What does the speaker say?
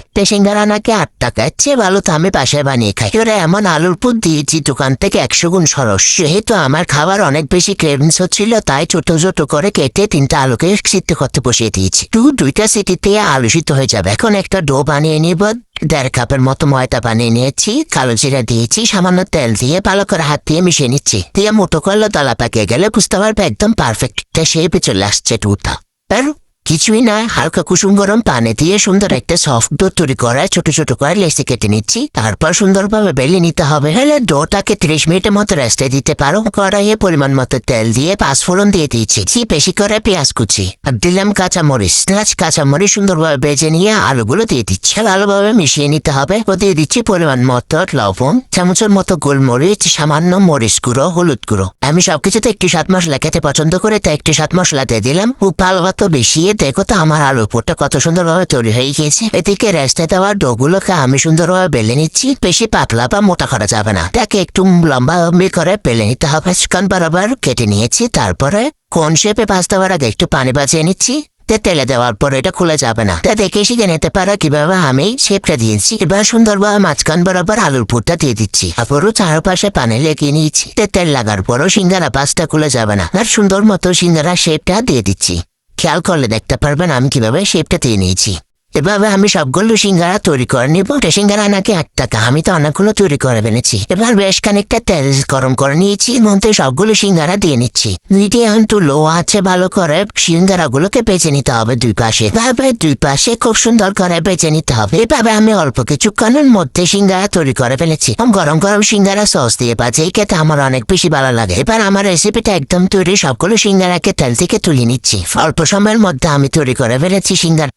একটা সিঙ্গারা নাকি আট টাকা চেয়ে ভালো তো আমি বাসায় বানিয়ে খাই। ওরা এমন আলুর পুর দিয়েছি, দোকান থেকে একশো গুণ সরস। যেহেতু আমার খাবার অনেক বেশি ক্রেভিংস হচ্ছিল, তাই ছোট ছোট করে কেটে তিনটা আলুকে সিদ্ধ করতে বসিয়ে দিয়েছি। টু দুইটা সিটিতে আলু সিদ্ধ হয়ে যাবে। এখন একটা ডো বানিয়ে নিব। দেড় কাপের মতো ময়দা বানিয়ে নিয়েছি, কালো জিরা দিয়েছি, সামান্য তেল দিয়ে ভালো করে হাত দিয়ে মিশিয়ে নিচ্ছি। দিয়ে মোটো করলে দলা পাকিয়ে গেলে বুঝতে পারবে একদম পারফেক্ট শেপে চলে আসছে টুটা কিছুই না, হালকা কুসুম গরম পানি দিয়ে সুন্দর একটা সফট ডো তৈরি করে, ছোট ছোট করে লেসে কেটে নিচ্ছি। তারপর সুন্দরভাবে বেলে নিতে হবে। হলে ডোটাকে ত্রিশ মিনিটের মতো রেস্টে দিতে পারো। কড়াইয়ে পরিমাণ মতো তেল দিয়ে পাঁচফোড়ন দিয়ে দিয়েছি। ছি, বেশি করে পেঁয়াজ কুচি আর দিলাম কাঁচা মরিচ পেঁয়াজ কাঁচা মরিচ সুন্দরভাবে বেজে নিয়ে আলুগুলো দিয়ে দিচ্ছি। ভালোভাবে মিশিয়ে নিতে হবে। ও দিয়ে দিচ্ছি পরিমাণ মতো লবণ, চামচের মতো গোলমরিচ, সামান্য মরিচ গুঁড়ো, হলুদ গুঁড়ো। আমি সবকিছুতে একটি সাত মশলা খেতে পছন্দ করে, তাই একটি সাত মশলা দিয়ে দিলাম। খুব ভালো মতো মিশিয়ে দেখো তো আমার আলু পুরটা কত সুন্দরভাবে তৈরি হয়ে গিয়েছে। এদিকে রেস্টে দেওয়া ডোগুলোকে আমি সুন্দরভাবে বেলে নিচ্ছি। বেশি পাতলা বা মোটা করা যাবে না। তাকে একটু লম্বা লম্বি করে বেলে নিতে হবে। চিকন বরাবর কেটে নিয়েছি। তারপরে কোন শেপে পাস্তা দেওয়ার আগে একটু পানি বাঁচিয়ে নিচ্ছি। তেলে দেওয়ার পর এটা খুলে যাবে না। তা দেখে শিখে নিতে পারো কীভাবে আমি শেপটা দিয়েছি এবার সুন্দরভাবে মাঝখান বরাবর আলুর পুরটা দিয়ে দিচ্ছি। তারপরও চারপাশে পানি লেগে নিয়েছি। তেল লাগার পরও সিঙ্গারা পাঁচটা খুলে যাবে না। আর সুন্দর মতো সিঙ্গারা শেপটা দিয়ে দিচ্ছি। খেয়াল করলে দেখতে পারবেন আমি কীভাবে শেপটা দিয়ে নিয়েছি। এভাবে আমি সবগুলো সিঙ্গারা তৈরি করে নিব। এটা সিঙ্গারা নাকি এক টাকা। আমি তো অনেকগুলো তৈরি করে ফেলেছি এবার বেশ খানিকটা তেল গরম করে নিয়েছি মধ্যে সবগুলো সিঙ্গারা দিয়ে নিচ্ছি। মিডিয়াম টু লো আছে ভালো করে। সিঙ্গারা গুলোকে বেছে নিতে হবে দুই পাশে। এভাবে দুই পাশে খুব সুন্দর করে বেছে নিতে হবে। এভাবে আমি অল্প কিছুক্ষণের মধ্যে সিঙ্গারা তৈরি করে ফেলেছি। গরম গরম সিঙ্গারা সস দিয়ে পাচ্ছে এই খেতে আমার অনেক বেশি ভালো লাগে। এবার আমার রেসিপিটা একদম তৈরি সবগুলো সিঙ্গারাকে তেল থেকে তুলে নিচ্ছি। অল্প সময়ের মধ্যে আমি তৈরি করে ফেলেছি সিঙ্গারা।